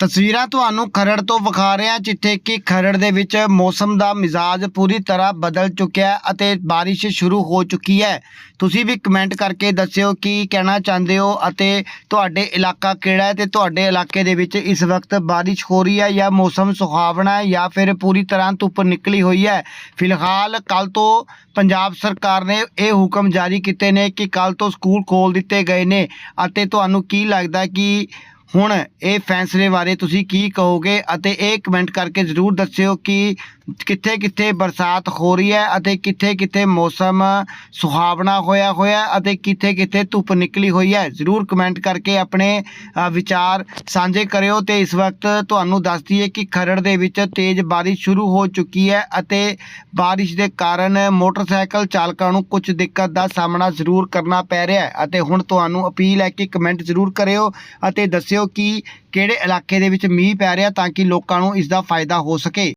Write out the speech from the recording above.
ਤਸਵੀਰਾਂ ਤੁਹਾਨੂੰ ਖਰੜ ਤੋਂ ਵਿਖਾ ਰਹੇ ਹਾਂ, ਜਿੱਥੇ ਕਿ ਖਰੜ ਦੇ ਵਿੱਚ ਮੌਸਮ ਦਾ ਮਿਜ਼ਾਜ ਪੂਰੀ ਤਰ੍ਹਾਂ ਬਦਲ ਚੁੱਕਿਆ ਹੈ ਅਤੇ ਬਾਰਿਸ਼ ਸ਼ੁਰੂ ਹੋ ਚੁੱਕੀ ਹੈ। ਤੁਸੀਂ ਵੀ ਕਮੈਂਟ ਕਰਕੇ ਦੱਸਿਓ ਕੀ ਕਹਿਣਾ ਚਾਹੁੰਦੇ ਹੋ ਅਤੇ ਤੁਹਾਡੇ ਇਲਾਕਾ ਕਿਹੜਾ ਹੈ ਤੇ ਤੁਹਾਡੇ ਇਲਾਕੇ ਦੇ ਵਿੱਚ ਇਸ ਵਕਤ ਬਾਰਿਸ਼ ਹੋ ਰਹੀ ਹੈ ਜਾਂ ਮੌਸਮ ਸੁਹਾਵਣਾ ਹੈ ਜਾਂ ਫਿਰ ਪੂਰੀ ਤਰ੍ਹਾਂ ਧੁੱਪ ਨਿਕਲੀ ਹੋਈ ਹੈ? ਫਿਲਹਾਲ ਕੱਲ ਤੋਂ ਪੰਜਾਬ ਸਰਕਾਰ ਨੇ ਇਹ ਹੁਕਮ ਜਾਰੀ ਕੀਤੇ ਨੇ ਕਿ ਕੱਲ ਤੋਂ ਸਕੂਲ ਖੋਲ ਦਿੱਤੇ ਗਏ ਨੇ ਅਤੇ ਤੁਹਾਨੂੰ ਕੀ ਲੱਗਦਾ ਕਿ ਹੁਣ ਇਹ ਫੈਸਲੇ ਬਾਰੇ ਤੁਸੀਂ ਕੀ ਕਹੋਗੇ ਅਤੇ ਇਹ ਕਮੈਂਟ ਕਰਕੇ ਜ਼ਰੂਰ ਦੱਸਿਓ ਕਿ ਕਿੱਥੇ ਕਿੱਥੇ ਬਰਸਾਤ ਹੋ ਰਹੀ ਹੈ ਅਤੇ ਕਿੱਥੇ ਕਿੱਥੇ ਮੌਸਮ ਸੁਹਾਵਣਾ ਹੋਇਆ ਹੋਇਆ ਅਤੇ ਕਿੱਥੇ ਕਿੱਥੇ ਧੁੱਪ ਨਿਕਲੀ ਹੋਈ ਹੈ। ਜ਼ਰੂਰ ਕਮੈਂਟ ਕਰਕੇ ਆਪਣੇ ਵਿਚਾਰ ਸਾਂਝੇ ਕਰਿਓ ਤੇ ਇਸ ਵਕਤ ਤੁਹਾਨੂੰ ਦੱਸ ਦਈਏ ਕਿ ਖਰੜ ਦੇ ਵਿੱਚ ਤੇਜ਼ ਬਾਰਿਸ਼ ਸ਼ੁਰੂ ਹੋ ਚੁੱਕੀ ਹੈ ਅਤੇ ਬਾਰਿਸ਼ ਦੇ ਕਾਰਨ ਮੋਟਰਸਾਈਕਲ ਚਾਲਕਾਂ ਨੂੰ ਕੁਝ ਦਿੱਕਤ ਦਾ ਸਾਹਮਣਾ ਜ਼ਰੂਰ ਕਰਨਾ ਪੈ ਰਿਹਾ ਹੈ ਅਤੇ ਹੁਣ ਤੁਹਾਨੂੰ ਅਪੀਲ ਹੈ ਕਿ ਕਮੈਂਟ ਜ਼ਰੂਰ ਕਰਿਓ ਅਤੇ ਦੱਸਿਓ ਕਿ ਕਿਹੜੇ ਇਲਾਕੇ ਦੇ ਵਿੱਚ ਮੀਂਹ ਪੈ ਰਿਹਾ ਤਾਂ ਕਿ ਲੋਕਾਂ ਨੂੰ ਇਸ ਦਾ ਫਾਇਦਾ ਹੋ ਸਕੇ।